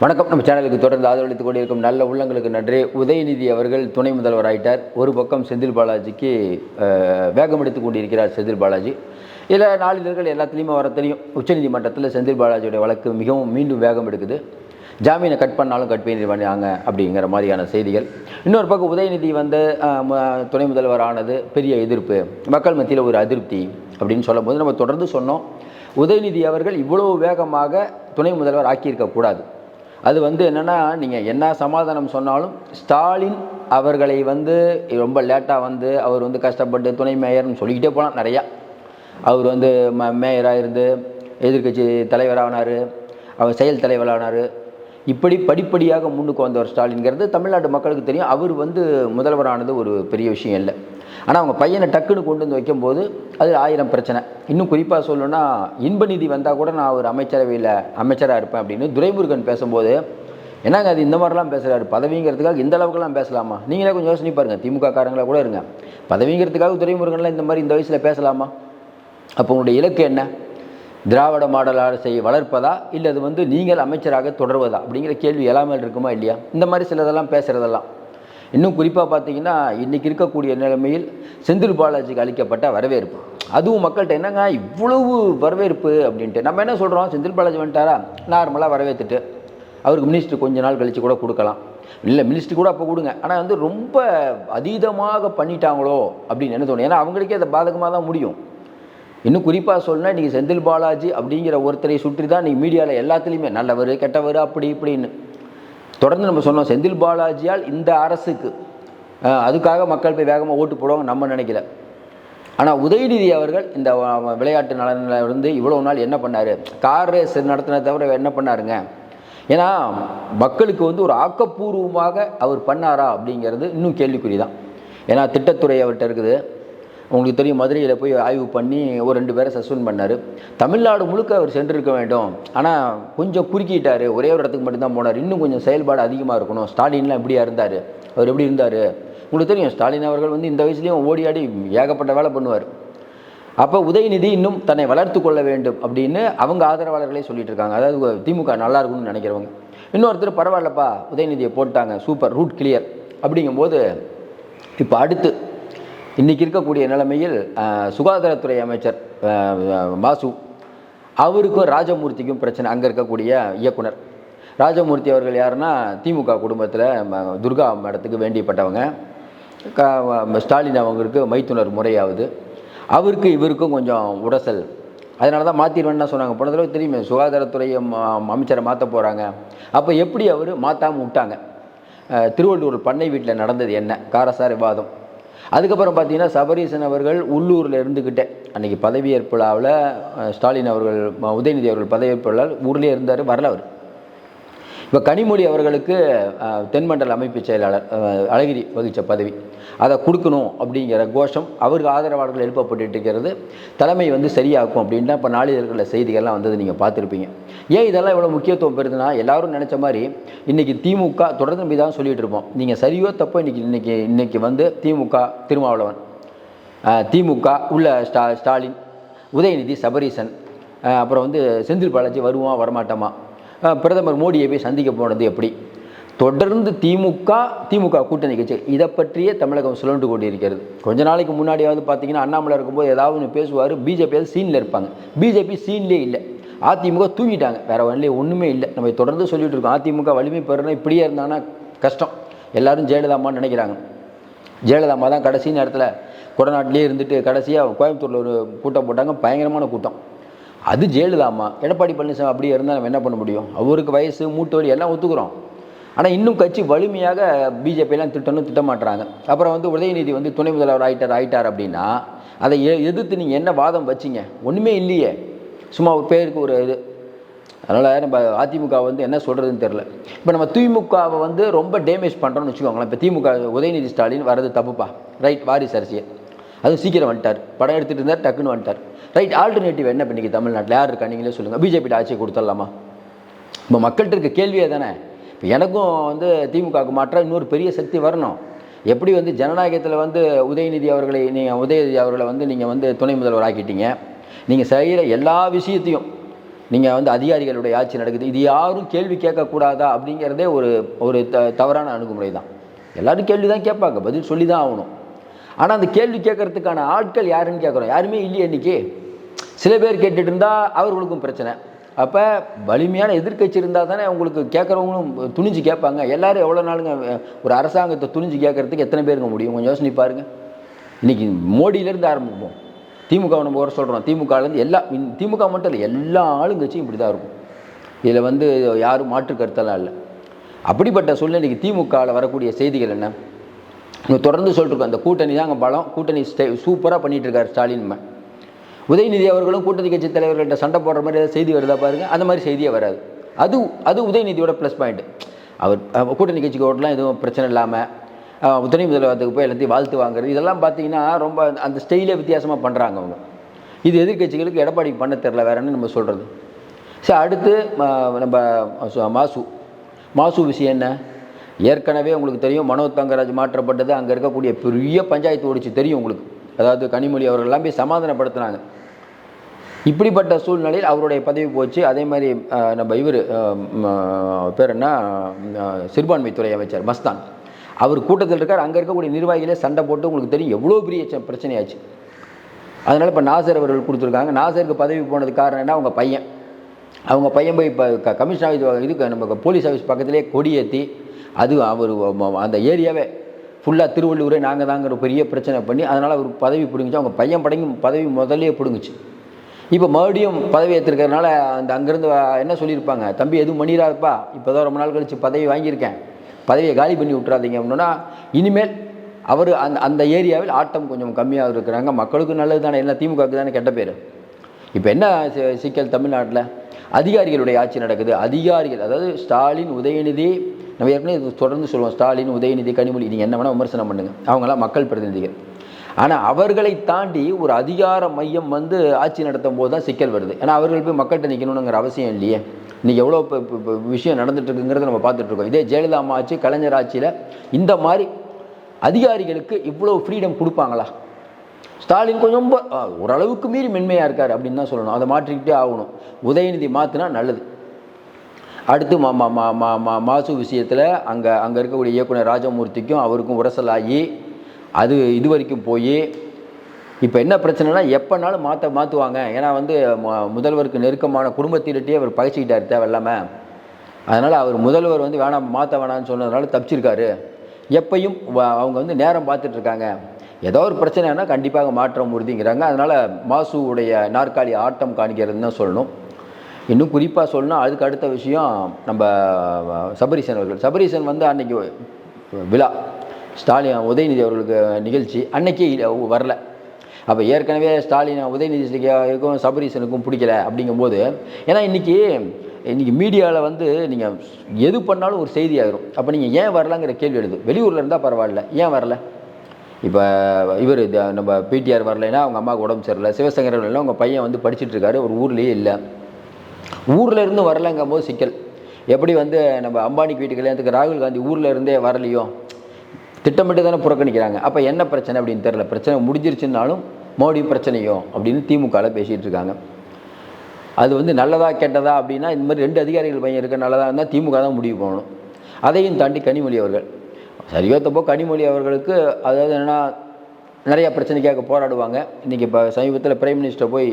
வணக்கம். நம்ம சேனலுக்கு தொடர்ந்து ஆதரவளித்துக் கொண்டிருக்கும் நல்ல உள்ளங்களுக்கு நன்றி. உதயநிதி அவர்கள் துணை முதல்வர் ஆயிட்டார். ஒரு பக்கம் செந்தில் பாலாஜிக்கு வேகம் எடுத்து கொண்டிருக்கிறார் செந்தில் பாலாஜி. இதில் நாளிதழ்கள் எல்லாத்துலேயுமே வர தெரியும். உச்சநீதிமன்றத்தில் செந்தில் பாலாஜியுடைய வழக்கு மிகவும் மீண்டும் வேகம் எடுக்குது. ஜாமீனை கட் பண்ணாலும் கட் பண்ணி பண்ணாங்க அப்படிங்கிற மாதிரியான செய்திகள். இன்னொரு பக்கம் உதயநிதி வந்து ம- துணை முதல்வர் ஆனது பெரிய எதிர்ப்பு. மக்கள் மத்தியில் ஒரு அதிருப்தி அப்படின்னு சொல்லும்போது நம்ம தொடர்ந்து சொன்னோம். உதயநிதி அவர்கள் இவ்வளவு வேகமாக துணை முதல்வர் ஆக்கியிருக்கக்கூடாது அது வந்து என்னென்னா நீங்கள் என்ன சமாதானம் சொன்னாலும் ஸ்டாலின் அவர்களை வந்து ரொம்ப லேட்டாக வந்து அவர் வந்து கஷ்டப்பட்டு துணை மேயர்னு சொல்லிக்கிட்டே போகலாம் நிறையா. அவர் வந்து ம மேயராக இருந்து எதிர்க்கட்சி தலைவரானார் அவர் செயல் தலைவரானார். இப்படி படிப்படியாக முன்னுக்கு வந்தவர் ஸ்டாலின்கிறது தமிழ்நாட்டு மக்களுக்கு தெரியும். அவர் வந்து முதல்வரானது ஒரு பெரிய விஷயம் இல்லை. ஆனால் அவங்க பையனை டக்குன்னு கொண்டு வந்து வைக்கும்போது அது ஆயிரம் பிரச்சனை. இன்னும் குறிப்பாக சொல்லணும்னா இன்பநிதி வந்தால் கூட நான் ஒரு அமைச்சரவையில் அமைச்சராக இருப்பேன் அப்படின்னு துரைமுருகன் பேசும்போது என்னங்க அது இந்த மாதிரிலாம் பேசுகிறாரு பதவிங்கிறதுக்காக இந்த அளவுக்குலாம் பேசலாமா? நீங்களே கொஞ்சம் யோசனை பாருங்கள் திமுக காரங்களாக கூட இருங்க. பதவிங்கிறதுக்காக துரைமுருகன்லாம் இந்த மாதிரி இந்த வயசில் பேசலாமா? அப்போ உங்களுடைய இலக்கு என்ன? திராவிட மாடல் அரசை வளர்ப்பதா இல்லை அது வந்து நீங்கள் அமைச்சராக தொடர்வதா? அப்படிங்கிற கேள்வி எல்லாமே இருக்குமா இல்லையா? இந்த மாதிரி சிலதெல்லாம் பேசுகிறதெல்லாம் இன்னும் குறிப்பாக பார்த்தீங்கன்னா இன்றைக்கி இருக்கக்கூடிய நிலைமையில் செந்தில் பாலாஜிக்கு அளிக்கப்பட்ட வரவேற்பு. அதுவும் மக்கள்கிட்ட என்னங்க இவ்வளவு வரவேற்பு அப்படின்ட்டு. நம்ம என்ன சொல்கிறோம் செந்தில் பாலாஜி வந்துட்டாரா? நார்மலாக வரவேற்றுட்டு அவருக்கு மினிஸ்டர் கொஞ்ச நாள் கழித்து கூட கொடுக்கலாம். இல்லை மினிஸ்டர் கூட அப்போ கொடுங்க. ஆனால் வந்து ரொம்ப அதீதமாக பண்ணிட்டாங்களோ அப்படின்னு என்ன தோணும்? ஏன்னா அவங்களுக்கே அதை பாதகமாக தான் முடியும். இன்னும் குறிப்பாக சொல்லணும்னா இன்றைக்கி செந்தில் பாலாஜி அப்படிங்கிற ஒருத்தரை சுற்றி தான் இன்றைக்கி மீடியாவில் எல்லாத்துலேயுமே நல்லவர் கெட்டவர் அப்படி இப்படின்னு. தொடர்ந்து நம்ம சொன்னோம் செந்தில் பாலாஜியால் இந்த அரசுக்கு அதுக்காக மக்கள் போய் வேகமாக ஓட்டு போடுவாங்க நம்ம நினைக்கல. ஆனால் உதயநிதி அவர்கள் இந்த விளையாட்டு நலனில் இருந்து இவ்வளோ நாள் என்ன பண்ணார்? கார் ரேஸ் நடத்தின தவிர என்ன பண்ணாருங்க? ஏன்னா மக்களுக்கு வந்து ஒரு ஆக்கப்பூர்வமாக அவர் பண்ணாரா அப்படிங்கிறது இன்னும் கேள்விக்குறி தான் ஏன்னா திட்டத்துறை அவர்கிட்ட இருக்குது. உங்களுக்கு தெரியும் மதுரையில் போய் ஆய்வு பண்ணி ஒரு ரெண்டு பேரை சஸ்பெண்ட் பண்ணார். தமிழ்நாடு முழுக்க அவர் சென்றிருக்க வேண்டும். ஆனால் கொஞ்சம் குறுக்கிட்டார். ஒரே ஒரு இடத்துக்கு மட்டும்தான் போனார். இன்னும் கொஞ்சம் செயல்பாடு அதிகமாக இருக்கணும். ஸ்டாலின்லாம் எப்படியா இருந்தார்? அவர் எப்படி இருந்தார்? உங்களுக்கு தெரியும் ஸ்டாலின் அவர்கள் வந்து இந்த வயசுலேயும் ஓடி ஆடி ஏகப்பட்ட வேலை பண்ணுவார். அப்போ உதயநிதி இன்னும் தன்னை வளர்த்து கொள்ள வேண்டும் அப்படின்னு அவங்க ஆதரவாளர்களே சொல்லிட்டு இருக்காங்க. அதாவது திமுக நல்லா இருக்கும்னு நினைக்கிறவங்க. இன்னொருத்தர் பரவாயில்லப்பா உதயநிதியை போட்டாங்க. Super route clear. அப்படிங்கும்போது இப்போ அடுத்து இன்றைக்கி இருக்கக்கூடிய நிலைமையில் சுகாதாரத்துறை அமைச்சர் மாசு அவருக்கும் ராஜமூர்த்திக்கும் பிரச்சனை. அங்கே இருக்கக்கூடிய இயக்குனர். ராஜமூர்த்தி அவர்கள் யாருன்னா திமுக குடும்பத்தில் துர்கா மடத்துக்கு வேண்டியப்பட்டவங்க க- ஸ்டாலின் அவங்களுக்கு மைத்துனர் முறையாகுது அவருக்கு இவருக்கும் கொஞ்சம் உடசல். அதனால தான் மாற்றிடுவேன்னு சொன்னாங்க. போன தடவை தெரியுமே சுகாதாரத்துறை அமைச்சரை மாற்ற போகிறாங்க அப்போ எப்படி அவர் மாற்றாமல் விட்டாங்க? திருவள்ளூர் பண்ணை வீட்டில் நடந்தது என்ன? காரசார் விவாதம். அதுக்கப்புறம் பார்த்தீங்கன்னா சபரீசன் அவர்கள் உள்ளூரில் இருந்துக்கிட்டே. அன்றைக்கி பதவியேற்பு விழாவில் ஸ்டாலின் அவர்கள் உதயநிதி அவர்கள் பதவியேற்பு விழாவில் ஊர்லேயே இருந்தார் வரல அவர். இப்போ கனிமொழி அவர்களுக்கு தென்மண்டல அமைப்பு செயலாளர் அழகிரி வகித்த பதவி. அதை கொடுக்கணும் அப்படிங்கிற கோஷம் அவருக்கு ஆதரவாளர்கள் எழுப்பப்பட்டு இருக்கிறது. தலைமை வந்து சரியாக்கும் அப்படின்னா இப்போ நாளிதழ்களில் செய்திகள்லாம் வந்தது நீங்கள் பார்த்துருப்பீங்க. ஏன் இதெல்லாம் இவ்வளோ முக்கியத்துவம் பெறுதுன்னா எல்லாரும் நினச்ச மாதிரி இன்றைக்கி திமுக தொடர்ந்து நம்பி தான் சொல்லிகிட்டு இருப்போம். நீங்கள் சரியோ தப்போ இன்றைக்கி இன்றைக்கி இன்றைக்கி வந்து திமுக திருமாவளவன் திமுக உள்ள ஸ்டா ஸ்டாலின் உதயநிதி சபரீசன் அப்புறம் வந்து செந்தில் பாலாஜி வருவான் வரமாட்டோமா? பிரதமர் மோடியை போய் சந்திக்க போனது எப்படி? தொடர்ந்து திமுக திமுக கூட்டணி கட்சி இதை பற்றியே தமிழகம் சுழன்று கொண்டிருக்கிறது. கொஞ்ச நாளைக்கு முன்னாடியாவது பார்த்தீங்கன்னா அண்ணாமலை இருக்கும்போது ஏதாவது ஒன்று பேசுவார் பிஜேபி சீனில் இருப்பாங்க. பிஜேபி சீன்லேயே இல்லை. அதிமுக தூங்கிட்டாங்க. வேறு வழியிலே ஒன்றுமே இல்லை. நம்ம தொடர்ந்து சொல்லிகிட்டு இருக்கோம். அதிமுக வலிமை பெறணும் இப்படியே இருந்தாங்கன்னா கஷ்டம். எல்லாரும் ஜெயலலிதாமான்னு நினைக்கிறாங்க. ஜெயலலிதாமா தான் கடைசி நேரத்தில் கொடநாட்டிலே இருந்துட்டு கடைசியாக கோயம்புத்தூரில் ஒரு கூட்டம் போட்டாங்க. பயங்கரமான கூட்டம். அது ஜெயலலிதாமா எடப்பாடி பழனிசாமி அப்படியே இருந்தால் நம்ம என்ன பண்ண முடியும்? அவருக்கு வயசு மூட்டு வலி எல்லாம் ஒத்துக்கிறோம். ஆனால் இன்னும் கட்சி வலிமையாக பிஜேபியெல்லாம் திட்டணும் திட்ட மாட்டுறாங்க அப்புறம் வந்து உதயநிதி வந்து துணை முதல்வர் ஆகிட்டார் ஆகிட்டார் அப்படின்னா அதை எ- எதிர்த்து நீங்கள் என்ன வாதம் வச்சீங்க? ஒன்றுமே இல்லையே. சும்மா ஒரு பேருக்கு ஒரு இது. அதனால் நம்ம அதிமுக வந்து என்ன சொல்கிறதுன்னு தெரில இப்போ நம்ம திமுகவை வந்து ரொம்ப டேமேஜ் பண்ணுறோம்னு வச்சுக்கோங்களேன். இப்போ திமுக உதயநிதி ஸ்டாலின் வர்றது தப்புப்பா? ரைட் வாரிசு அரசியல். அதுவும் சீக்கிரம் வந்துட்டார். படம் எடுத்துகிட்டு இருந்தார் டக்குன்னு வந்துட்டார். ரைட் ஆல்டர்னேட்டிவ் என்ன பண்ணிக்கு தமிழ்நாட்டில்? யார் இருக்கா? நீங்களே சொல்லுங்கள் பிஜேபி ஆட்சியை கொடுத்துடலாமா? இப்போ மக்கள்கிட்ட இருக்க கேள்வியே தானே இப்போ எனக்கும் வந்து திமுகவுக்கு மாற்றம் இன்னொரு பெரிய சக்தி வரணும். எப்படி வந்து ஜனநாயகத்தில் வந்து உதயநிதி அவர்களை நீங்கள் உதயநிதி அவர்களை வந்து நீங்கள் வந்து துணை முதல்வர் ஆக்கிட்டீங்க? நீங்கள் செய்கிற எல்லா விஷயத்தையும் நீங்கள் வந்து அதிகாரிகளுடைய ஆட்சி நடக்குது இது யாரும் கேள்வி கேட்கக்கூடாதா அப்படிங்கிறதே ஒரு ஒரு த தவறான அணுகுமுறை தான். எல்லாரும் கேள்வி தான் கேட்பாங்க பதில் சொல்லி தான் ஆகணும். ஆனால் அந்த கேள்வி கேட்கறதுக்கான ஆட்கள் யாருன்னு கேட்குறோம். யாருமே இல்லையே இன்றைக்கி சில பேர் கேட்டுட்டு இருந்தால் அவர்களுக்கும் பிரச்சனை. அப்போ வலிமையான எதிர்க்கட்சி இருந்தால் தானே உங்களுக்கு கேட்குறவங்களும் துணிஞ்சு கேட்பாங்க. எல்லாரும் எவ்வளோ நாளுங்க ஒரு அரசாங்கத்தை துணிஞ்சு கேட்கறதுக்கு எத்தனை பேருங்க முடியும்? கொஞ்சம் யோசனை பாருங்கள் இன்றைக்கி மோடியிலேருந்து ஆரம்பிப்போம். திமுக நம்ம வர சொல்கிறோம் திமுகலேருந்து எல்லா திமுக மட்டும் இல்லை எல்லா ஆளுங்கட்சியும் இப்படி தான் இருக்கும். இதில் வந்து யாரும் மாற்று கருத்தெல்லாம் இல்லை. அப்படிப்பட்ட சூழ்நிலைக்கு திமுகவில் வரக்கூடிய செய்திகள் என்ன? இங்கே தொடர்ந்து சொல்லிட்டுருக்கோம். அந்த கூட்டணி தான் அங்கே பலம். கூட்டணி ஸ்டே சூப்பராக பண்ணிகிட்டு இருக்கார் ஸ்டாலின் உதயநிதி அவர்களும் கூட்டணி கட்சி தலைவர்கள்ட்ட சண்டை போடுற மாதிரி ஏதாவது செய்தி வருதா பாருங்க. அந்த மாதிரி செய்தியே வராது. அது அது உதயநிதியோட ப்ளஸ் பாயிண்ட் அவர் அவர் கூட்டணி கட்சிக்கு ஓட்டலாம் எதுவும் பிரச்சனை இல்லாமல் துணை முதல்வருக்கு போய் எல்லாத்தையும் வாழ்த்து வாங்குறது. இதெல்லாம் பார்த்தீங்கன்னா ரொம்ப அந்த ஸ்டைலே வித்தியாசமாக பண்ணுறாங்க அவங்க. இது எதிர்கட்சிகளுக்கு எடப்பாடிக்கு பண்ண தெரில வேறன்னு நம்ம சொல்கிறது சரி அடுத்து நம்ம சு- மாசு. மாசு விஷயம் என்ன? ஏற்கனவே உங்களுக்கு தெரியும் மனோ தங்கராஜ் மாற்றப்பட்டது அங்கே இருக்கக்கூடிய பெரிய பஞ்சாயத்து ஓடிச்சு தெரியும் உங்களுக்கு. அதாவது கனிமொழி அவர்கள்லாம் போய் சமாதானப்படுத்தினாங்க. இப்படிப்பட்ட சூழ்நிலையில் அவருடைய பதவி போச்சு. அதே மாதிரி நம்ம இவர் பேர் என்ன? சிறுபான்மைத்துறை அமைச்சர் மஸ்தான். அவர் கூட்டத்தில் இருக்கார். அங்கே இருக்கக்கூடிய நிர்வாகிகளே சண்டை போட்டு உங்களுக்கு தெரியும் எவ்வளோ பெரிய பிரச்சனையாச்சு. அதனால் இப்போ நாசர் அவர்கள் கொடுத்துருக்காங்க. நாசருக்கு பதவி போனதுக்கு காரணம் என்ன? அவங்க பையன். அவங்க பையன் போய் இப்போ க கமிஷன் ஆஃபீஸ் இதுக்கு நம்ம போலீஸ் ஆஃபீஸ் பக்கத்துலேயே கொடியேற்றி அது அவர் அந்த ஏரியாவே ஃபுல்லாக திருவள்ளூரே நாங்கள் தாங்கிற பெரிய பிரச்சனை பண்ணி அதனால் அவர் பதவி பிடுங்கிச்சு. அவங்க பையன் படங்கி பதவி முதல்லே பிடுங்குச்சு. இப்போ மறுபடியும் பதவி ஏற்றிருக்கிறதுனால அந்த அங்கேருந்து என்ன சொல்லியிருப்பாங்க? தம்பி எதுவும் பண்ணிடாதப்பா. இப்போ தான் ரொம்ப நாள் கழிச்சு பதவி வாங்கியிருக்கேன். பதவியை காலி பண்ணி விட்றாதீங்க அப்படின்னா இனிமேல் அவர் அந்த அந்த ஏரியாவில் ஆட்டம் கொஞ்சம் கம்மியாக இருக்கிறாங்க. மக்களுக்கும் நல்லது தானே. என்ன திமுகவுக்கு தானே கெட்ட பேர். இப்போ என்ன சிக்கல் தமிழ்நாட்டில்? அதிகாரிகளுடைய ஆட்சி நடக்குது. அதிகாரிகள் அதாவது ஸ்டாலின் உதயநிதி நம்ம ஏற்கனவே தொடர்ந்து சொல்லுவோம். ஸ்டாலின் உதயநிதி கனிமொழி நீங்கள் என்ன வேணால் விமர்சனம் பண்ணுங்க. அவங்களாம் மக்கள் பிரதிநிதிகள். ஆனால் அவர்களை தாண்டி ஒரு அதிகார மையம் வந்து ஆட்சி நடத்தும் போது தான் சிக்கல் வருது. ஏன்னா அவர்கள் போய் மக்கள்கிட்ட நிற்கணுங்கிற அவசியம் இல்லையே. இன்றைக்கி எவ்வளோ இப்போ இப்போ- விஷயம் நடந்துட்டுருக்குங்கிறத நம்ம பார்த்துட்ருக்கோம் இதே ஜெயலலிதா அம்மா ஆட்சி கலைஞர் ஆட்சியில் இந்த மாதிரி அதிகாரிகளுக்கு இவ்வளோ ஃப்ரீடம் கொடுப்பாங்களா? ஸ்டாலின் கொஞ்சம் ரொம்ப ஓரளவுக்கு மீறி மென்மையாக இருக்கார் அப்படின்னு தான் சொல்லணும். அதை மாற்றிக்கிட்டே ஆகணும். உதயநிதி மாற்றினா நல்லது. அடுத்து மா மா மா மா மா மாசு விஷயத்தில் அங்கே அங்கே இருக்கக்கூடிய இயக்குனர் ராஜமூர்த்திக்கும் அவருக்கும் உரசலாகி அது இது வரைக்கும் போய் இப்போ என்ன பிரச்சனைனா எப்போனாலும் மாற்ற மாற்றுவாங்க ஏன்னா வந்து முதல்வருக்கு நெருக்கமான குடும்பத்திலிட்டே அவர் பகைச்சிக்கிட்டார் தேவையில்லாமல் அதனால் அவர் முதல்வர் வந்து வேணாம் மாற்ற வேணாம்னு சொன்னதுனால தப்பிச்சிருக்காரு. எப்பையும் வ- அவங்க வந்து நேரம் பார்த்துட்ருக்காங்க. ஏதோ ஒரு பிரச்சனைனா கண்டிப்பாக மாற்றம் உறுதிங்கிறாங்க. அதனால் மாசுவுடைய நாற்காலி ஆட்டம் காணிக்கிறதுன்னு தான் சொல்லணும். இன்னும் குறிப்பாக சொல்லணும் அதுக்கு அடுத்த விஷயம் நம்ம சபரீசன் அவர்கள். சபரீசன் வந்து அன்றைக்கி விழா. ஸ்டாலின் உதயநிதி அவர்களுக்கு நிகழ்ச்சி அன்னைக்கு வரல. அப்போ ஏற்கனவே ஸ்டாலின் உதயநிதிக்கும் சபரீசனுக்கும் பிடிக்கல அப்படிங்கும்போது ஏன்னா இன்றைக்கி இன்றைக்கி மீடியாவில் வந்து நீங்கள் எது பண்ணாலும் ஒரு செய்தி ஆகிரும் அப்போ நீங்கள் ஏன் வரலங்கிற கேள்வி எழுது. வெளியூரில் இருந்தால் பரவாயில்ல. ஏன் வரல? இப்போ இவர் நம்ம பிடிஆர் வரலைன்னா அவங்க அம்மாவுக்கு உடம்பு சரியில்லை. சிவசங்கர் இல்லை அவங்க பையன் வந்து படிச்சிட்டு இருக்காரு. ஒரு ஊர்லேயே இல்லை. ஊரில் இருந்து வரலங்கும் போது சிக்கல். எப்படி வந்து நம்ம அம்பானிக்கு வீட்டு கல்யாணத்துக்கு ராகுல் காந்தி ஊரில் இருந்தே வரலையோ? திட்டமிட்டு தானே புறக்கணிக்கிறாங்க. அப்போ என்ன பிரச்சனை அப்படின்னு தெரில பிரச்சனை முடிஞ்சிருச்சுன்னாலும் மோடி பிரச்சனையோ அப்படின்னு திமுகவில் பேசிகிட்டு இருக்காங்க. அது வந்து நல்லதா கெட்டதா அப்படின்னா இந்த மாதிரி ரெண்டு அதிகாரிகள் பையன் இருக்க நல்லதாக இருந்தால் திமுக தான் முடிவு போகணும் அதையும் தாண்டி கனிமொழி அவர்கள். சரியோ தப்போ கனிமொழி அவர்களுக்கு அதாவது என்னன்னா நிறையா பிரச்சனைக்காக போராடுவாங்க. இன்றைக்கி இப்போ சமீபத்தில் பிரைம் மினிஸ்டர் போய்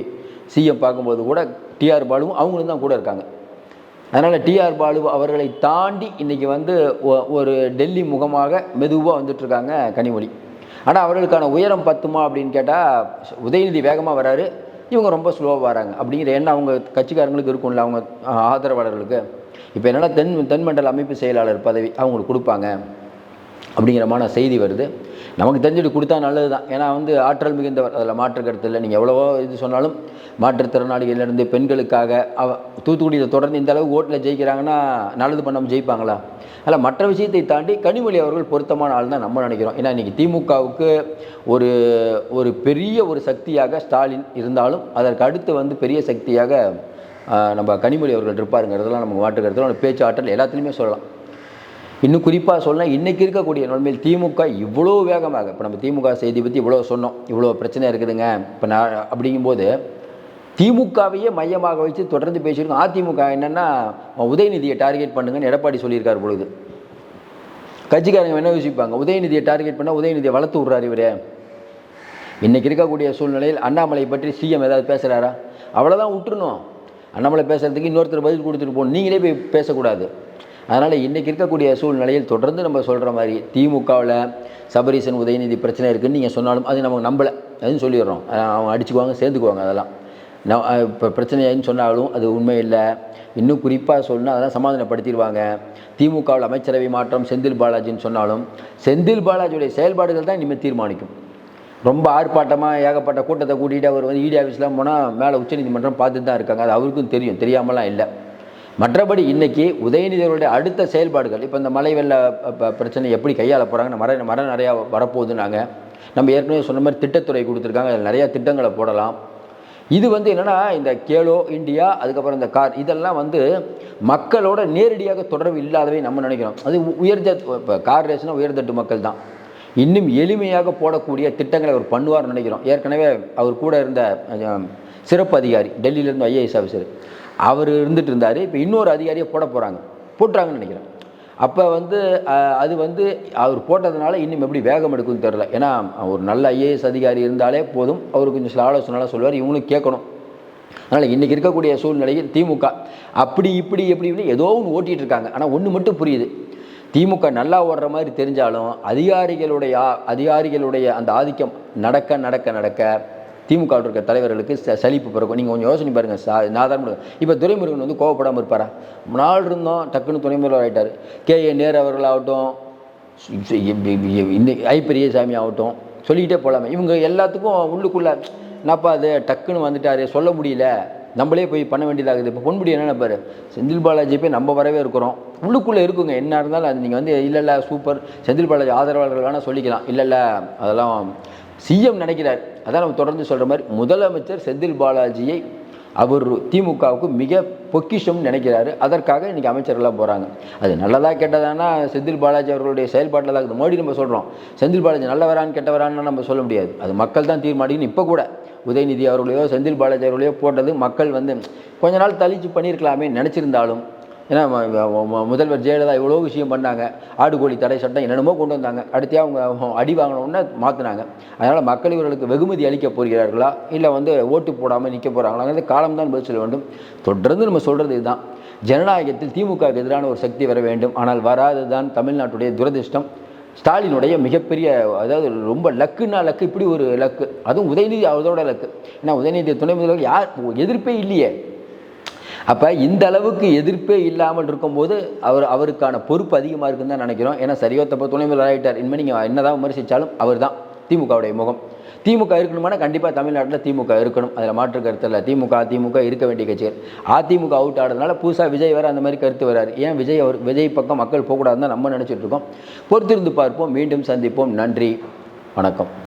சிஎம் பார்க்கும்போது கூட டிஆர் பாலுவும் அவங்களும் தான் கூட இருக்காங்க. அதனால் டிஆர் பாலு அவர்களை தாண்டி இன்றைக்கி வந்து ஒ- ஒரு டெல்லி முகமாக மெதுவாக வந்துட்டுருக்காங்க கனிமொழி. ஆனால் அவர்களுக்கான உயரம் பத்துமா அப்படின்னு கேட்டால் உதயநிதி வேகமாக வராரு. இவங்க ரொம்ப ஸ்லோவாக வராங்க. அப்படிங்கிற எண்ணம் அவங்க கட்சிக்காரங்களுக்கு இருக்கும்ல அவங்க ஆதரவாளர்களுக்கு. இப்போ என்னன்னா தென் தென்மண்டல அமைப்பு செயலாளர் பதவி அவங்களுக்கு கொடுப்பாங்க. அப்படிங்கிறமான செய்தி வருது. நமக்கு தெரிஞ்சுட்டு கொடுத்தா நல்லது தான் ஏன்னா வந்து ஆற்றல் மிகுந்தவர் அதில் மாற்று கருத்து இல்லை. நீங்கள் எவ்வளவோ இது சொன்னாலும் மாற்றுத்திறனாளிகளிலிருந்து பெண்களுக்காக அவ தூத்துக்குடியில் தொடர்ந்து இந்த அளவு ஓட்டில் ஜெயிக்கிறாங்கன்னா நல்லது பண்ணாமல் ஜெயிப்பாங்களா? அதில் மற்ற விஷயத்தை தாண்டி கனிமொழி அவர்கள் பொருத்தமான ஆள் தான் நம்ம நினைக்கிறோம். ஏன்னா இன்றைக்கி திமுகவுக்கு ஒரு ஒரு பெரிய ஒரு சக்தியாக ஸ்டாலின் இருந்தாலும் அதற்கு அடுத்து வந்து பெரிய சக்தியாக நம்ம கனிமொழி அவர்கள் இருப்பாருங்கிறதெல்லாம் நமக்கு மாற்று பேச்சு ஆற்றல் எல்லாத்துலேயுமே சொல்லலாம். இன்னும் குறிப்பாக சொன்னால் இன்றைக்கி இருக்கக்கூடிய நிலைமையில் திமுக இவ்வளோ வேகமாக இப்போ நம்ம திமுக செய்தி பற்றி இவ்வளோ சொன்னோம் இவ்வளோ பிரச்சனை இருக்குதுங்க. இப்போ நான் அப்படிங்கும்போது திமுகவையே மையமாக வச்சு தொடர்ந்து பேசியிருக்கோம். அதிமுக என்னென்னா உதயநிதியை டார்கெட் பண்ணுங்கன்னு எடப்பாடி சொல்லியிருக்கார் பொழுது. கட்சிக்காரங்க என்ன யோசிப்பாங்க? உதயநிதியை டார்கெட் பண்ணால் உதயநிதியை வளர்த்து விட்றாரு இவரே. இன்றைக்கி இருக்கக்கூடிய சூழ்நிலையில் அண்ணாமலை பற்றி சிஎம் ஏதாவது பேசுகிறாரா அவ்வளோதான் விட்டுருணும் அண்ணாமலை பேசுகிறதுக்கு இன்னொருத்தர் பதில் கொடுத்துட்டு போகணும். நீங்களே போய் பேசக்கூடாது. அதனால் இன்றைக்கி இருக்கக்கூடிய சூழ்நிலையில் தொடர்ந்து நம்ம சொல்கிற மாதிரி திமுகவில் சபரீசன் உதயநிதி பிரச்சனை இருக்குதுன்னு நீங்கள் சொன்னாலும் அது நமக்கு நம்பலை. அதுன்னு சொல்லிடுறோம். அவங்க அடிச்சுக்குவாங்க சேர்ந்துக்குவாங்க அதெல்லாம். நான் இப்போ பிரச்சனையாயின்னு சொன்னாலும் அது உண்மை இல்லை. இன்னும் குறிப்பாக சொன்னால் அதெல்லாம் சமாதானப்படுத்திடுவாங்க. திமுகவில் அமைச்சரவை மாற்றம் செந்தில் பாலாஜின்னு சொன்னாலும் செந்தில் பாலாஜியுடைய செயல்பாடுகள் தான் இனிமேல் தீர்மானிக்கும். ரொம்ப ஆர்ப்பாட்டமாக ஏகப்பட்ட கூட்டத்தை கூட்டிகிட்டு அவர் வந்து இடி ஆஃபீஸ்லாம் போனால் மேலே உச்சநீதிமன்றம் பார்த்துட்டு தான் இருக்காங்க. அது அவருக்கும் தெரியும். தெரியாமலாம் இல்லை. மற்றபடி இன்றைக்கி உதயநிதி அடுத்த செயல்பாடுகள் இப்போ இந்த மலை வெள்ள ப- பிரச்சனை எப்படி கையாள போகிறாங்கன்னு மர மரம் நிறையா வரப்போகுதுன்னாங்க. நம்ம ஏற்கனவே சொன்ன மாதிரி திட்டத்துறை கொடுத்துருக்காங்க அதில் நிறையா திட்டங்களை போடலாம். இது வந்து என்னென்னா இந்த கேலோ இந்தியா அதுக்கப்புறம் இந்த கார் இதெல்லாம் வந்து மக்களோட நேரடியாக தொடர்பு இல்லாதவை நம்ம நினைக்கிறோம். அது உயர்ந்த இப்போ கார் ரேஸ்னால் உயர்தட்டு மக்கள் தான். இன்னும் எளிமையாக போடக்கூடிய திட்டங்களை அவர் பண்ணுவார்னு நினைக்கிறோம். ஏற்கனவே அவர் கூட இருந்த சிறப்பு அதிகாரி டெல்லியிலேருந்து ஐஏஎஸ் ஆஃபீஸர் அவர் இருந்துட்டு இருந்தார். இப்போ இன்னொரு அதிகாரியை போட போகிறாங்க போட்டுறாங்கன்னு நினைக்கிறேன். அப்போ வந்து அது வந்து அவர் போட்டதுனால இன்னும் எப்படி வேகம் எடுக்கும்னு தெரில ஏன்னா ஒரு நல்ல ஐஏஎஸ் அதிகாரி இருந்தாலே போதும். அவர் கொஞ்சம் சில ஆலோசனைலாம் சொல்லுவார். இவங்களும் கேட்கணும். அதனால் இன்றைக்கி இருக்கக்கூடிய சூழ்நிலையில் திமுக அப்படி இப்படி எப்படி இப்படி ஏதோ ஒன்று ஓட்டிகிட்டு இருக்காங்க. ஆனால் ஒன்று மட்டும் புரியுது. திமுக நல்லா ஓடுற மாதிரி தெரிஞ்சாலும் அதிகாரிகளுடைய அதிகாரிகளுடைய அந்த ஆதிக்கம் நடக்க நடக்க நடக்க திமுக இருக்க தலைவர்களுக்கு ச- சலிப்பு பிறக்கும். நீங்கள் கொஞ்சம் யோசனை பாருங்கள் சா நாதாரண இப்போ துரைமுருகன் வந்து கோவப்படாமல் இருப்பாரா? நாள் இருந்தோம் டக்குன்னு துணைமுருகன் ஆகிட்டார் கே. ஏ. நேரு அவர்களாகட்டும் இன்னைக்கு ஐ. பெரியசாமி ஆகட்டும் சொல்லிக்கிட்டே போகலாமே இவங்க எல்லாத்துக்கும் உள்ளுக்குள்ளே என்னப்பா அது டக்குன்னு வந்துட்டார். சொல்ல முடியல. நம்மளே போய் பண்ண வேண்டியதாகுது. இப்போ பொன்முடி என்ன நினைப்பாரு? செந்தில் பாலாஜி போய் நம்ம வரவே இருக்கிறோம். உள்ளுக்குள்ளே இருக்குங்க. என்ன இருந்தாலும் அது நீங்கள் வந்து இல்லை இல்லை சூப்பர். செந்தில் பாலாஜி ஆதரவாளர்கள் வேணால் சொல்லிக்கலாம். இல்லை இல்லை அதெல்லாம் சிஎம் நினைக்கிறார். அதான் நம்ம தொடர்ந்து சொல்கிற மாதிரி முதலமைச்சர் செந்தில் பாலாஜியை அவர் திமுகவுக்கு மிக பொக்கிஷம்னு நினைக்கிறாரு. அதற்காக இன்றைக்கி அமைச்சர்கள்லாம் போகிறாங்க அது நல்லதா கெட்டதானா? செந்தில் பாலாஜி அவர்களுடைய செயல்பாட்டில் தான் இருக்குது. மோடி நம்ம சொல்கிறோம் செந்தில் பாலாஜி நல்லவரான்னு கெட்டவரான்னு நம்ம சொல்ல முடியாது. அது மக்கள் தான் தீர்மானிக்கணும். இப்போ கூட உதயநிதி அவர்களையோ செந்தில் பாலாஜி அவர்களையோ போட்டது மக்கள் வந்து கொஞ்ச நாள் தளிச்சு பண்ணியிருக்கலாமே நினச்சிருந்தாலும் ஏன்னா முதல்வர் ஜெயலலிதா இவ்வளோ விஷயம் பண்ணாங்க. ஆடு கோழி தடை சட்டம் என்னென்னமோ கொண்டு வந்தாங்க. அடுத்தே அவங்க அடி வாங்கினோன்னே மாற்றினாங்க அதனால் மக்கள் இவர்களுக்கு வெகுமதி அளிக்க போகிறார்களா? இல்லை வந்து ஓட்டு போடாமல் நிற்க போகிறாங்களாங்கிறது காலம்தான் பதில் சொல்ல வேண்டும். தொடர்ந்து நம்ம சொல்கிறது இதுதான். ஜனநாயகத்தில் திமுகவுக்கு எதிரான ஒரு சக்தி வர வேண்டும். ஆனால் வராதது தான் தமிழ்நாட்டுடைய துரதிர்ஷ்டம். ஸ்டாலினுடைய மிகப்பெரிய அதாவது ரொம்ப லக்குன்னா லக்கு இப்படி ஒரு லக்கு. அதுவும் உதயநிதி அவரோட லக்கு. ஏன்னா உதயநிதி துணை முதல்வர் யார்? எதிர்ப்பே இல்லையே. அப்போ இந்த அளவுக்கு எதிர்ப்பே இல்லாமல் இருக்கும்போது அவர் அவருக்கான பொறுப்பு அதிகமாக இருக்குன்னு தான் நினைக்கிறோம். ஏன்னா சரியோ தப்போ துணை முதல்வர் ஆகிட்டார் இனிமேல் நீங்கள் என்னதான் விமர்சித்தாலும் அவர் தான் திமுகவுடைய முகம். திமுக இருக்கணுமானா கண்டிப்பாக தமிழ்நாட்டில் திமுக இருக்கணும். அதில் மாற்று கருத்து இல்லை. திமுக அதிமுக இருக்க வேண்டிய கட்சிகள். அதிமுக அவுட் ஆடுறதுனால புதுசாக விஜய் வேறு அந்த மாதிரி கருத்து வராரு. ஏன் விஜய் அவர் விஜய் பக்கம் மக்கள் போகக்கூடாதுன்னு தான் நம்ம நினச்சிட்ருக்கோம் பொறுத்திருந்து பார்ப்போம். மீண்டும் சந்திப்போம். நன்றி. வணக்கம்.